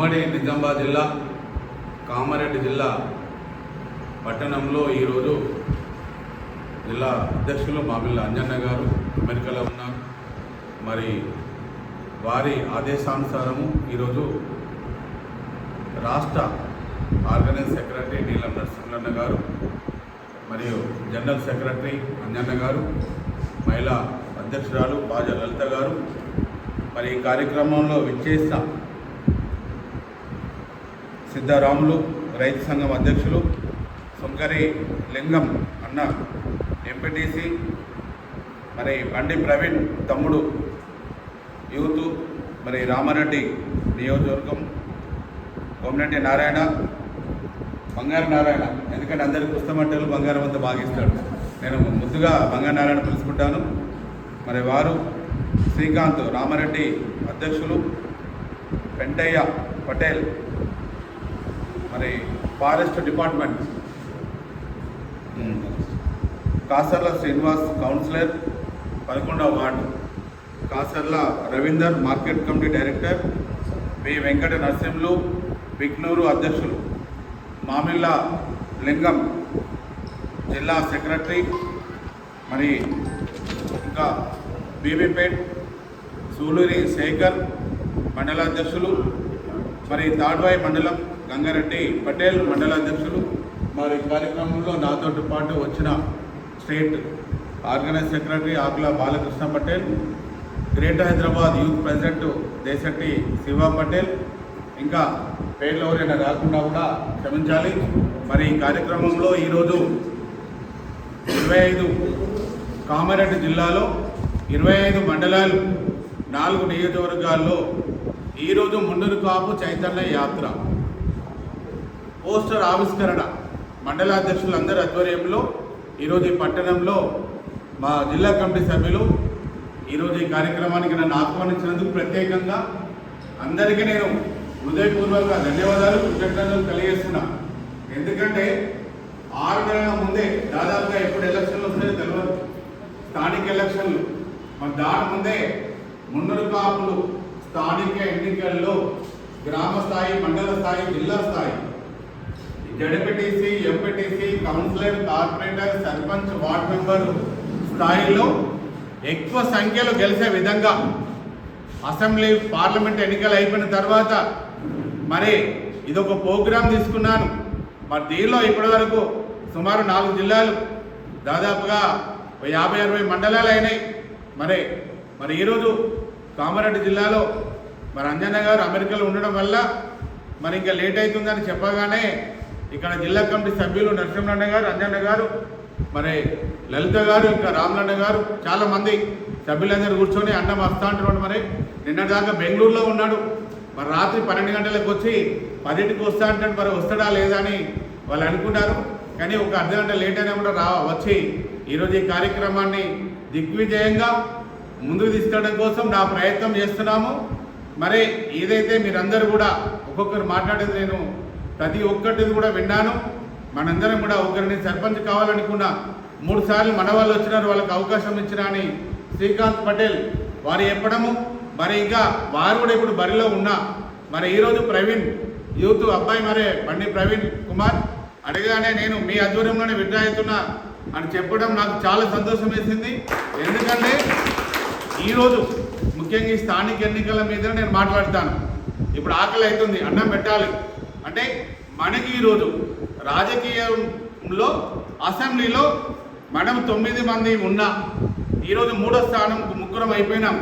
ఉమ్మడి నిజామాబాద్ జిల్లా కామారెడ్డి జిల్లా పట్టణంలో ఈరోజు జిల్లా అధ్యక్షులు మామిళ్ళ అంజన్న గారు అమెరికాలో ఉన్నారు. మరి వారి ఆదేశానుసారము ఈరోజు రాష్ట్ర ఆర్గనైజ్ సెక్రటరీ నీలం నరసింహన్న గారు మరియు జనరల్ సెక్రటరీ అంజన్న గారు మహిళా అధ్యక్షురాలు బాజా లలిత గారు. మరి ఈ కార్యక్రమంలో విచ్చేసిన సిద్ధారాములు రైతు సంఘం అధ్యక్షులు సుంకరి లింగం అన్న ఎంపీటీసీ మరి బండి ప్రవీణ్ తమ్ముడు యూత్ మరి రామారెడ్డి నియోజకవర్గం కోమరెడ్డి నారాయణ బంగారు నారాయణ. ఎందుకంటే అందరికి పుస్తమంటలు బంగారం అంతా బాగా నేను ముందుగా బంగారు నారాయణ పిలుచుకుంటాను. మరి వారు శ్రీకాంత్ రామారెడ్డి అధ్యక్షులు పెంటయ్య పటేల్ మరి forest department. Kasarla Srinivas councillor పదకొండవ ward. Kasarla Ravinder market committee director V Venkata Narasimhulu Bignoor అధ్యక్షులు. మామిళ్ళ లింగం జిల్లా సెక్రటరీ మరి ఇంకా బీబీపేట్ సూలూరి శేఖర్ మండలాధ్యక్షులు మరి తాడ్వాయి మండలం గంగారెడ్డి పటేల్ మండలాధ్యక్షులు. మరి కార్యక్రమంలో నాతో పాటు వచ్చిన state organise secretary Akula Balakrishna Patel greater Hyderabad youth president Deshatti Shiva Patel ఇంకా పేర్లు ఎవరైనా రాకుండా కూడా క్షమించాలి. మరి ఈ కార్యక్రమంలో ఈరోజు ఇరవై ఐదు కామారెడ్డి జిల్లాలో ఇరవై ఐదు మండలాలు నాలుగు నియోజకవర్గాల్లో ఈరోజు ముండూరు కాపు చైతన్య యాత్ర. పోస్టర్ ఆవిష్కరణ మండలాధ్యక్షులందరి ఆధ్వర్యంలో ఈరోజు ఈ పట్టణంలో మా జిల్లా కమిటీ సభ్యులు ఈరోజు ఈ కార్యక్రమానికి నన్ను ఆహ్వానించినందుకు ప్రత్యేకంగా అందరికీ నేను హృదయపూర్వక ధన్యవాదాలు కృతజ్ఞతలు తెలియజేస్తున్నా. ఎందుకంటే ఆరు నెలల ముందే దాదాపుగా ఎప్పుడు ఎలక్షన్లు వస్తాయో తెలియదు స్థానిక ఎలక్షన్లు. మరి దాని ముందే మున్నరు కాపులు స్థానిక ఎన్నికల్లో గ్రామ స్థాయి మండల స్థాయి జిల్లా స్థాయి ZPTC MPTC councillor corporator sarpanch ward member స్థాయిలో ఎక్కువ సంఖ్యలో గెలిచే విధంగా అసెంబ్లీ పార్లమెంట్ ఎన్నికలు అయిపోయిన తర్వాత మరి ఇదొక ప్రోగ్రాం తీసుకున్నాను. మరి దీనిలో ఇప్పటివరకు సుమారు నాలుగు జిల్లాలు దాదాపుగా యాభై అరవై మండలాలు అయినాయి. మరి మరి ఈరోజు కామారెడ్డి జిల్లాలో మరి అంజన్న గారు అమెరికాలో ఉండడం వల్ల మరి ఇంకా లేట్ అవుతుందని చెప్పగానే ఇక్కడ జిల్లా కమిటీ సభ్యులు నరసింహన్న గారు అంజన్న గారు మరి లలిత గారు ఇంకా రామలన్న గారు చాలా మంది సభ్యులందరూ కూర్చొని అన్నం వస్తా అంటున్నాడు మరి నిన్నటిదాకా బెంగళూరులో ఉన్నాడు. మరి రాత్రి పన్నెండు గంటలకు వచ్చి పదింటికి వస్తా అంటాడు. మరి వస్తాడా లేదా అని వాళ్ళు అనుకున్నారు కానీ ఒక అర్ధ గంట లేట్ అయినా కూడా రా వచ్చి ఈరోజు ఈ కార్యక్రమాన్ని దిగ్విజయంగా ముందుకు తీసుకెళ్ళడం కోసం నా ప్రయత్నం చేస్తున్నాము. మరి ఏదైతే మీరందరూ కూడా ఒక్కొక్కరు మాట్లాడేది నేను ప్రతి ఒక్కటిది కూడా విన్నాను. మనందరం కూడా ఒకరిని సర్పంచ్ కావాలనుకున్న మూడు సార్లు మన వాళ్ళు వచ్చినారు వాళ్ళకి అవకాశం ఇచ్చినా అని శ్రీకాంత్ పటేల్ వారు చెప్పడము. మరి ఇంకా వారు కూడా ఇప్పుడు బరిలో ఉన్నా. మరి ఈరోజు ప్రవీణ్ యూత్ అబ్బాయి మరే బండి ప్రవీణ్ కుమార్ అడగానే నేను మీ ఆధ్వర్యంలోనే విడ్డా అవుతున్నా అని చెప్పడం నాకు చాలా సంతోషం వేసింది. ఎందుకంటే ఈరోజు ముఖ్యంగా ఈ స్థానిక ఎన్నికల మీద నేను మాట్లాడతాను. ఇప్పుడు ఆకలి అవుతుంది అన్నం పెట్టాలి. అంటే మనకి ఈరోజు రాజకీయంలో అసెంబ్లీలో మనం తొమ్మిది మంది ఉన్నా ఈరోజు మూడో స్థానం ముగ్గురం అయిపోయినాం.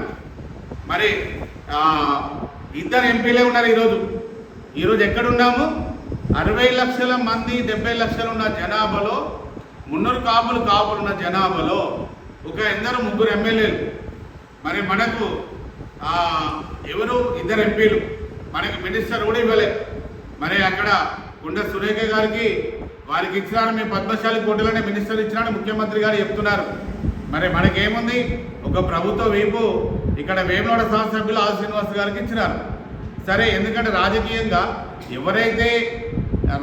మరి ఇద్దరు ఎంపీలే ఉన్నారు ఈరోజు. ఈరోజు ఎక్కడున్నాము? అరవై లక్షల మంది డెబ్బై లక్షలు ఉన్న జనాభాలో మున్నూరు కాపులు కాపులున్న జనాభాలో ఒక ఎందరు ముగ్గురు ఎమ్మెల్యేలు. మరి మనకు ఎవరు? ఇద్దరు ఎంపీలు. మనకి మినిస్టర్ కూడా ఇవ్వలేదు మరి అక్కడ గుండె సురేఖ గారికి వారికి ఇచ్చినాడు మేము పద్మశాలి కోటలోనే మినిస్టర్ ఇచ్చినాడు ముఖ్యమంత్రి గారు చెప్తున్నారు. మరి మనకేముంది? ఒక ప్రభుత్వ వైపు ఇక్కడ వేమనోడ శాసనసభ్యులు ఆర్ శ్రీనివాస్ గారికి ఇచ్చినారు. సరే ఎందుకంటే రాజకీయంగా ఎవరైతే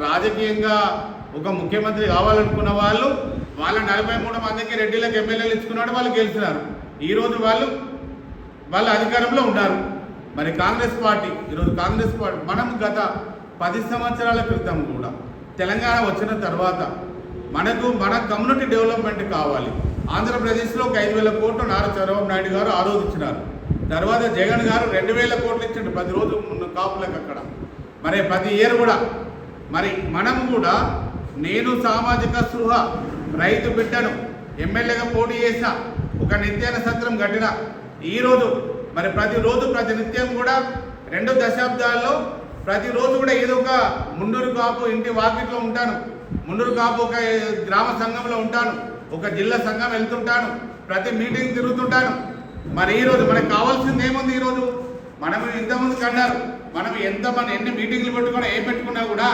రాజకీయంగా ఒక ముఖ్యమంత్రి కావాలనుకున్న వాళ్ళు వాళ్ళ నలభై మూడు మందికి రెడ్డిలకు ఎమ్మెల్యేలు ఇచ్చుకున్నాడు వాళ్ళు గెలిచినారు. ఈరోజు వాళ్ళు వాళ్ళ అధికారంలో ఉన్నారు. మరి కాంగ్రెస్ పార్టీ ఈరోజు కాంగ్రెస్ పార్టీ మనం గత పది సంవత్సరాల క్రితం కూడా తెలంగాణ వచ్చిన తర్వాత మనకు మన కమ్యూనిటీ డెవలప్మెంట్ కావాలి. ఆంధ్రప్రదేశ్లో ఒక ఐదు వేల కోట్లు నారా చంద్రబాబు నాయుడు గారు ఆరోధించినారు తర్వాత జగన్ గారు రెండు వేల కోట్లు ఇచ్చిండు ప్రతిరోజు ముందు కాపులకు అక్కడ. మరి ప్రతి ఇయర్ కూడా. మరి మనం కూడా నేను సామాజిక స్పృహ రైతు బిడ్డను ఎమ్మెల్యేగా పోటీ చేసా ఒక నిత్యాన సత్రం కట్టిన ఈరోజు మరి ప్రతిరోజు ప్రతి నిత్యం కూడా రెండు దశాబ్దాల్లో ప్రతిరోజు కూడా ఏదో ఒక ముండూరు కాపు ఇంటి వాకిట్లో ఉంటాను. ముండూరు కాపు ఒక గ్రామ సంఘంలో ఉంటాను. ఒక జిల్లా సంఘం వెళ్తుంటాను. ప్రతి మీటింగ్ తిరుగుతుంటాను. మరి ఈరోజు మనకు కావాల్సింది ఏముంది ఈరోజు? మనం ఇంతమంది కన్నారు మనం ఎంత మన ఎన్ని మీటింగ్లు పెట్టుకున్నా ఏం పెట్టుకున్నా కూడా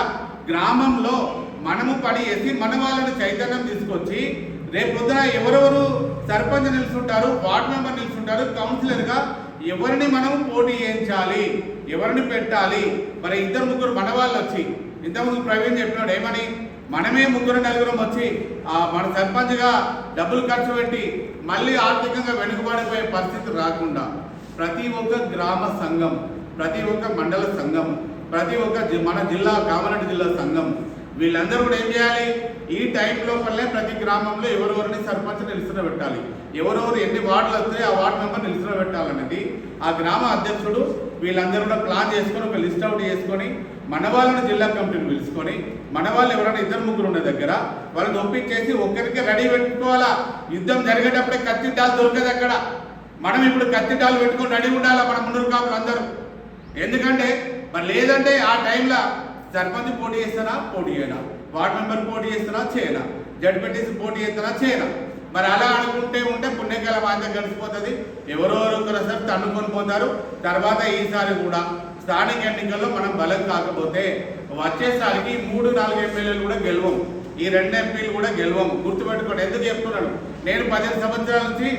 గ్రామంలో మనము పని చేసి మన వాళ్ళని చైతన్యం తీసుకొచ్చి రేపు పొద్దున ఎవరెవరు సర్పంచ్ నిలుచుంటారు వార్డు మెంబర్ నిలుచుంటారు కౌన్సిలర్గా ఎవరిని మనం పోటీ చేయించాలి? ఎవరిని పెట్టాలి? మరి ఇద్దరు ముగ్గురు మన వాళ్ళు వచ్చి ఇంతకుముందు ప్రవీణ్ చెప్పినాడు ఏమని? మనమే ముగ్గురు నలుగురం వచ్చి మన సర్పంచ్గా డబ్బులు ఖర్చు పెట్టి మళ్ళీ ఆర్థికంగా వెనుకబడిపోయే పరిస్థితి రాకుండా ప్రతి ఒక్క గ్రామ సంఘం ప్రతి ఒక్క మండల సంఘం ప్రతి ఒక్క జి- మన జిల్లా కామారెడ్డి జిల్లా సంఘం వీళ్ళందరూ కూడా ఏం చేయాలి? ఈ టైం లోపలనే ప్రతి గ్రామంలో ఎవరెవరిని సర్పంచ్ నిలుస్తున్న పెట్టాలి. ఎవరెవరు ఎన్ని వార్డులు వస్తే ఆ వార్డు మెంబర్ నిలుచున పెట్టాలనేది ఆ గ్రామ అధ్యక్షుడు వీళ్ళందరూ కూడా ప్లాన్ చేసుకొని ఒక లిస్ట్ అవుట్ చేసుకొని మన వాళ్ళని జిల్లా కమిటీని పిలుచుకొని మన వాళ్ళు ఎవరైనా ఇద్దరు ముగ్గురు ఉన్న దగ్గర వాళ్ళని ఒప్పించేసి ఒక్కరికి రెడీ పెట్టుకోవాలా? యుద్ధం జరిగేటప్పుడే కత్తి డాలు దొరకదు అక్కడ? మనం ఇప్పుడు కత్తి డాలు పెట్టుకొని రెడీ ఉండాలా మన ముందు కాపులు అందరూ? ఎందుకంటే మరి లేదంటే ఆ టైంలో సర్పంచ్ పోటీ చేస్తానా పోటీ చేయనా వార్డు మెంబర్ పోటీ చేస్తున్నా చేయరా జడ్పీటీసీ పోటీ చేస్తున్నా చేయరా మరి అలా అనుకుంటే ఉంటే పుణ్యకాల బాధ్యత గడిచిపోతుంది ఎవరెవరు ఒకరు తన్నుకొని పోతారు. తర్వాత ఈసారి కూడా స్థానిక ఎన్నికల్లో మనం బలం కాకపోతే వచ్చేసరికి మూడు నాలుగు ఎమ్మెల్యేలు కూడా గెలవం. ఈ రెండు ఎంపీలు కూడా గెలవం. గుర్తుపెట్టుకోండి ఎందుకు చెప్తున్నాడు నేను పదిహేను సంవత్సరాల నుంచి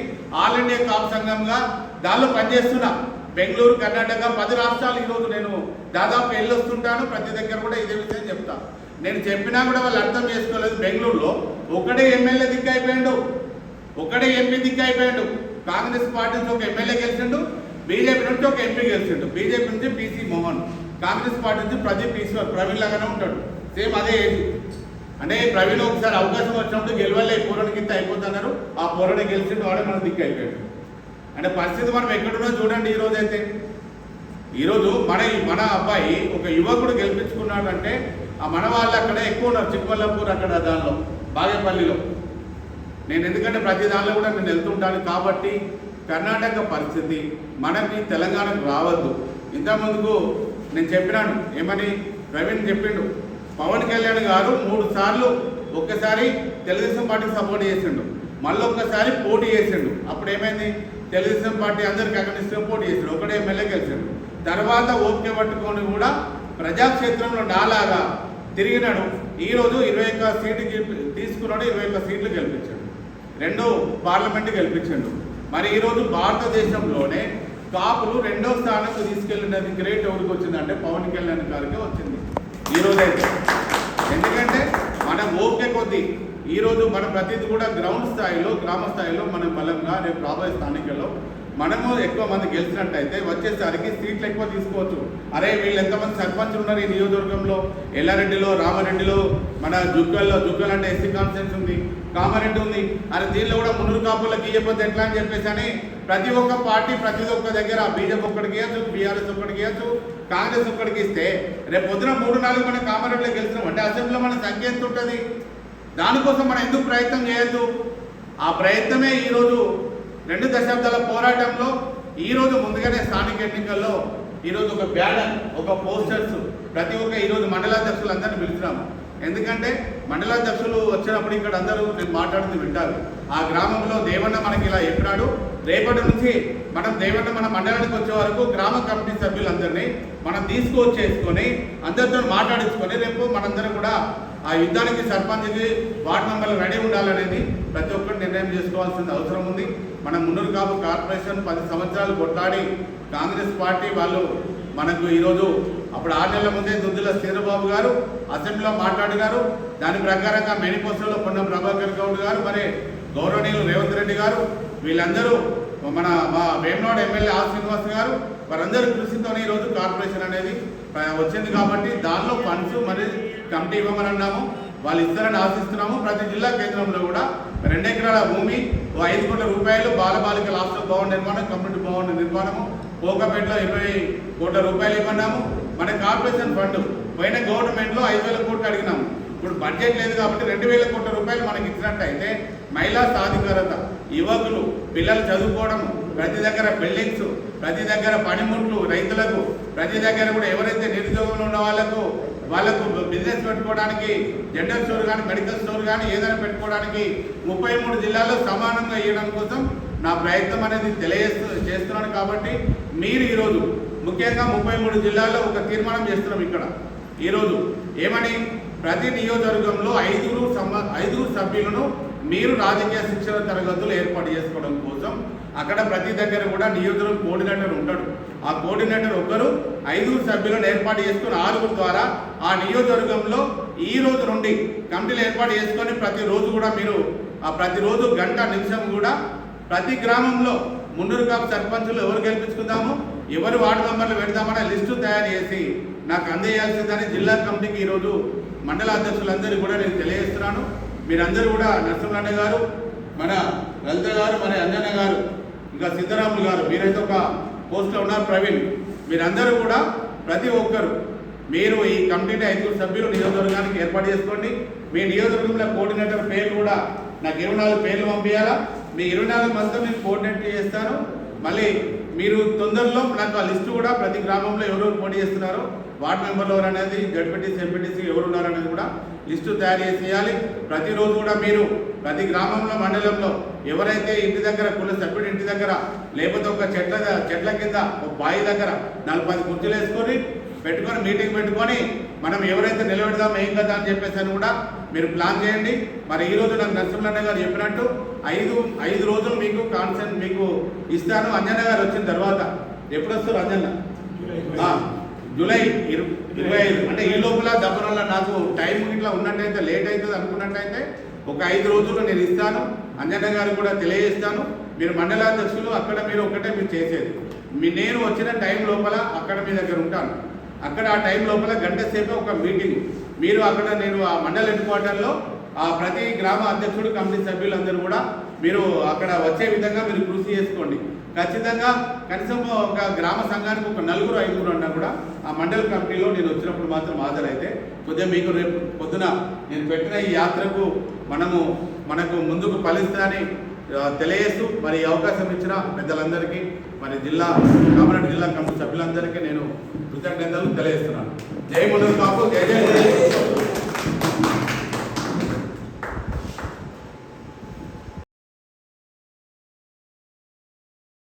ఆల్ ఇండియా కాపు సంఘంగా దానిలో పనిచేస్తున్నా. బెంగళూరు కర్ణాటక పది రాష్ట్రాలు ఈరోజు నేను దాదాపు వెళ్ళి వస్తుంటాను ప్రతి దగ్గర కూడా ఇదే విషయం చెప్తాను నేను చెప్పినా కూడా వాళ్ళు అర్థం చేసుకోలేదు బెంగళూరులో. ఒకడే ఎమ్మెల్యే దిక్కు అయిపోయాడు ఒకడే ఎంపీ దిక్కు అయిపోయాడు కాంగ్రెస్ పార్టీ నుంచి ఒక ఎమ్మెల్యే గెలిచిండు. బీజేపీ నుంచి ఒక ఎంపీ గెలిచిండు. బీజేపీ నుంచి పీసీ మోహన్. కాంగ్రెస్ పార్టీ నుంచి ప్రదీప్ ఈశ్వర్ ప్రవీణ్ లాగానే ఉంటాడు. సేమ్ అదే ఏజ్. అంటే ప్రవీణ్ ఒకసారి అవకాశం వచ్చినప్పుడు గెలవలే. పూరణకి ఇంత అయిపోతున్నారు ఆ పూరణ గెలిచిండు వాడే మన దిక్కు అయిపోయాడు అంటే పరిస్థితి మనం ఎక్కడున్నా చూడండి ఈరోజు అయితే. ఈరోజు మన మన అబ్బాయి ఒక యువకుడు గెలిపించుకున్నాడంటే ఆ మన వాళ్ళు అక్కడ ఎక్కువ ఉన్నారు చిక్కబల్లాపూర్ అక్కడ దానిలో బాగేపల్లిలో. నేను ఎందుకంటే ప్రతి దానిలో కూడా నేను వెళ్తుంటాను కాబట్టి కర్ణాటక పరిస్థితి మనకి తెలంగాణకు రావద్దు. ఇంతకుముందుకు నేను చెప్పినాను ఏమని? ప్రవీణ్ చెప్పిండు పవన్ కళ్యాణ్ గారు మూడు సార్లు ఒక్కసారి తెలుగుదేశం పార్టీకి సపోర్ట్ చేసిండు మళ్ళీ ఒక్కసారి పోటీ చేసిండు. అప్పుడు ఏమైంది తెలుగుదేశం పార్టీ అందరికి నుంచి పోటీ చేశాడు ఒకటే ఎమ్మెల్యే గెలిచాడు తర్వాత ఓపిక పట్టుకొని కూడా ప్రజాక్షేత్రంలో నాలాగా తిరిగినాడు. ఈరోజు ఇరవై ఒక్క సీటు తీసుకున్నాడు ఇరవై ఒక్క సీట్లు గెలిపించాడు. రెండో పార్లమెంట్ గెలిపించాడు. మరి ఈరోజు భారతదేశంలోనే కాపులు రెండో స్థానంకు తీసుకెళ్ళినది గ్రేట్ ఎవరికి వచ్చిందంటే పవన్ కళ్యాణ్ గారికి వచ్చింది. ఈరోజైతే. ఉంది. ఈరోజు మన ప్రతిదీ కూడా గ్రౌండ్ స్థాయిలో గ్రామ స్థాయిలో మనం బలంగా రేపు రాబోయే స్థానికల్లో మనము ఎక్కువ మంది గెలిచినట్టయితే వచ్చేసరికి సీట్లు ఎక్కువ తీసుకోవచ్చు. అరే వీళ్ళు ఎంతమంది సర్పంచ్ ఉన్నారు ఈ నియోజకవర్గంలో? ఎల్లారెడ్డిలో రామారెడ్డిలో మన జుగ్గల్లో జుగ్గల్ అంటే ఎస్సీ కాన్ఫరెన్స్ ఉంది కామారెడ్డి ఉంది. అరే దీనిలో కూడా మునురు కాపులకు ఇవ్వకపోతే ఎట్లా అని చెప్పేసి అని ప్రతి ఒక్క పార్టీ ప్రతి ఒక్క దగ్గర బీజేపీ ఒక్కడికి ఇవ్వచ్చు బీఆర్ఎస్ ఒక్కడికి ఇవ్వచ్చు కాంగ్రెస్ ఒక్కడికి ఇస్తే రేపు పొద్దున మూడు నాలుగు మన కామారెడ్డిలో గెలిచినాం. అంటే అసెంబ్లీలో మన సంఖ్య ఎంత ఉంటుంది? దానికోసం మనం ఎందుకు ప్రయత్నం చేయొద్దు? ఆ ప్రయత్నమే ఈరోజు రెండు దశాబ్దాల పోరాటంలో ఈరోజు ముందుగానే స్థానిక ఎన్నికల్లో ఈరోజు ఒక బ్యానర్ ఒక పోస్టర్స్ ప్రతి ఒక్క ఈరోజు మండలాధ్యక్షులు అందరినీ పిలుస్తున్నాము ఎందుకంటే మండలాధ్యక్షులు వచ్చినప్పుడు ఇక్కడ అందరూ నేను మాట్లాడుతూ వింటారు. ఆ గ్రామంలో దేవన్న మనకి ఇలా చెప్పినాడు. రేపటి నుంచి మనం దేవన్న మన మండలానికి వచ్చే వరకు గ్రామ కమిటీ సభ్యులందరినీ మనం తీసుకొచ్చేసుకొని అందరితో మాట్లాడించుకొని రేపు మనందరం కూడా ఆ యుద్ధానికి సర్పంచ్కి వార్డు మెంబర్లు రెడీ ఉండాలనేది ప్రతి ఒక్కరు నిర్ణయం చేసుకోవాల్సిన అవసరం ఉంది. మన మున్నూరు కాపు కార్పొరేషన్ పది సంవత్సరాలు కొట్లాడి కాంగ్రెస్ పార్టీ వాళ్ళు మనకు ఈరోజు అప్పుడు ఆరు నెలల ముందే దుద్దుల శ్రీరబాబు గారు అసెంబ్లీలో మాట్లాడినారు దాని ప్రకారంగా మేనిఫెస్టోలో పొన్న ప్రభాకర్ గౌడ్ గారు మరి గౌరవనీయులు రేవంత్ రెడ్డి గారు వీళ్ళందరూ మన మా వేమనాడు ఎమ్మెల్యే ఆర్ శ్రీనివాస్ గారు వారందరూ కృషితోనే ఈరోజు కార్పొరేషన్ అనేది వచ్చింది కాబట్టి దానిలో ఫండ్స్ మరి కమిటీ ఇవ్వమని అన్నాము వాళ్ళు ఇస్తారని ఆశిస్తున్నాము. ప్రతి జిల్లా కేంద్రంలో కూడా రెండు ఎకరాల భూమి ఓ ఐదు కోట్ల రూపాయలు బాలబాలికల హాస్టల్ భవన నిర్మాణం కమ్యూనిటీ భవన నిర్మాణము. కోకపేటలో ఇరవై కోట్ల రూపాయలు ఇవ్వన్నాము. మన కార్పొరేషన్ ఫండ్ పోయిన గవర్నమెంట్లో ఐదు వేల కోట్లు అడిగినాము. ఇప్పుడు బడ్జెట్ లేదు కాబట్టి రెండు వేల కోట్ల రూపాయలు మనకి ఇచ్చినట్టయితే మహిళా సాధికారత యువకులు పిల్లలు చదువుకోవడం ప్రతి దగ్గర బిల్డింగ్స్ ప్రతి దగ్గర పనిముట్లు రైతులకు ప్రతి దగ్గర కూడా ఎవరైతే నిరుద్యోగంలో ఉన్న వాళ్ళకు వాళ్ళకు బిజినెస్ పెట్టుకోవడానికి జనరల్ స్టోర్ కానీ మెడికల్ స్టోర్ కానీ ఏదైనా పెట్టుకోవడానికి ముప్పై మూడు జిల్లాల్లో సమానంగా ఇవ్వడం కోసం నా ప్రయత్నం అనేది తెలియజేస్తు చేస్తున్నాను కాబట్టి మీరు ఈరోజు ముఖ్యంగా ముప్పై మూడు జిల్లాల్లో ఒక తీర్మానం చేస్తున్నాం ఇక్కడ. ఈరోజు ఏమని? ప్రతి నియోజకవర్గంలో ఐదుగురు సంబ ఐదుగురు సభ్యులను మీరు రాజకీయ శిక్షణ తరగతులు ఏర్పాటు చేసుకోవడం కోసం అక్కడ ప్రతి దగ్గర కూడా నియోజకవర్గం కోఆర్డినేటర్ ఉంటాడు. ఆ కోఆర్డినేటర్ ఒకరు ఐదుగురు సభ్యులను ఏర్పాటు చేసుకుని ఆరుగురు ద్వారా ఆ నియోజకవర్గంలో ఈ రోజు నుండి కమిటీలు ఏర్పాటు చేసుకొని ప్రతిరోజు కూడా మీరు ఆ ప్రతిరోజు గంట నిమిషం కూడా ప్రతి గ్రామంలో మున్నూరు కాపు సర్పంచులు ఎవరు గెలిపించుకుందాము ఎవరు వార్డు మెంబర్లు పెడదామనే లిస్టు తయారు చేసి నాకు అందజేయాల్సిందని జిల్లా కమిటీకి ఈరోజు మండల అధ్యక్షులందరూ కూడా నేను తెలియజేస్తున్నాను. మీరందరూ కూడా నరసింహన్న గారు మన లలిత గారు మన అంజన్న గారు ఇంకా సిద్ధరాములు గారు మీరైతే ఒక పోస్ట్లో ఉన్నారు ప్రవీణ్. మీరందరూ కూడా ప్రతి ఒక్కరు మీరు ఈ కమిటీని ఐదుగురు సభ్యులు నియోజకవర్గానికి ఏర్పాటు చేసుకోండి. మీ నియోజకవర్గంలో కోఆర్డినేటర్ పేర్లు కూడా నాకు ఇరవై నాలుగు పేర్లు పంపించాలా? మీ ఇరవై నాలుగు మందితో నేను కోఆర్డినేట్ చేస్తాను. మళ్ళీ మీరు తొందరలో నాకు ఆ లిస్టు కూడా ప్రతి గ్రామంలో ఎవరెవరు పోటీ చేస్తున్నారో వార్డు మెంబర్లు ఎవరు అనేది జడ్పీటీసీ ఎంపీటీసీ ఎవరు ఉన్నారనేది కూడా లిస్టు తయారు చేసి ఇవ్వాలి ప్రతిరోజు కూడా మీరు ప్రతి గ్రామంలో మండలంలో ఎవరైతే ఇంటి దగ్గర కుల సభ్యుడి ఇంటి దగ్గర లేకపోతే ఒక చెట్ల చెట్ల కింద ఒక బావి దగ్గర నలభై కుర్చీలు వేసుకొని పెట్టుకొని మీటింగ్ పెట్టుకొని మనం ఎవరైతే నిలబెడదాం ఏం కదా అని చెప్పేసి అని కూడా మీరు ప్లాన్ చేయండి. మరి ఈ రోజు నాకు నరసింహన్న గారు చెప్పినట్టు ఐదు ఐదు రోజులు మీకు కాన్సెంట్ మీకు ఇస్తాను. అంజన్న గారు వచ్చిన తర్వాత ఎప్పుడు వస్తారు అంజన్న జూలై ఇరు ఇరవై ఐదు. అంటే ఈ లోపల దబ్బనల్ల నాకు టైం ఇట్లా ఉన్నట్టయితే లేట్ అవుతుంది అనుకున్నట్టయితే ఒక ఐదు రోజులు నేను ఇస్తాను. అంజన్న గారికి కూడా తెలియజేస్తాను. మీరు మండలాధ్యక్షులు అక్కడ మీరు ఒకటే మీరు చేసేది. మీ నేను వచ్చిన టైం లోపల అక్కడ మీ దగ్గర ఉంటాను. అక్కడ ఆ టైం లోపల గంట సేపు ఒక మీటింగ్. మీరు అక్కడ నేను ఆ మండల హెడ్ క్వార్టర్లో ఆ ప్రతి గ్రామ అధ్యక్షుడు కమిటీ సభ్యులందరూ కూడా మీరు అక్కడ వచ్చే విధంగా మీరు కృషి చేసుకోండి. ఖచ్చితంగా కనీసం ఒక గ్రామ సంఘానికి ఒక నలుగురు ఐదుగురు అన్నా కూడా ఆ మండల కమిటీలో నేను వచ్చినప్పుడు మాత్రం హాజరైతే కొద్దిగా మీకు రేపు పొద్దున నేను పెట్టిన ఈ యాత్రకు మనము మనకు ముందుకు ఫలిస్తుందని ఆ, తెలియజేస్తూ మరి ఈ అవకాశం ఇచ్చిన పెద్దలందరికీ మరి జిల్లా కామారెడ్డి జిల్లా కమిటీ సభ్యులందరికీ నేను కృతజ్ఞతలు తెలియజేస్తున్నాను. జై ముందు కాపు జై జై జై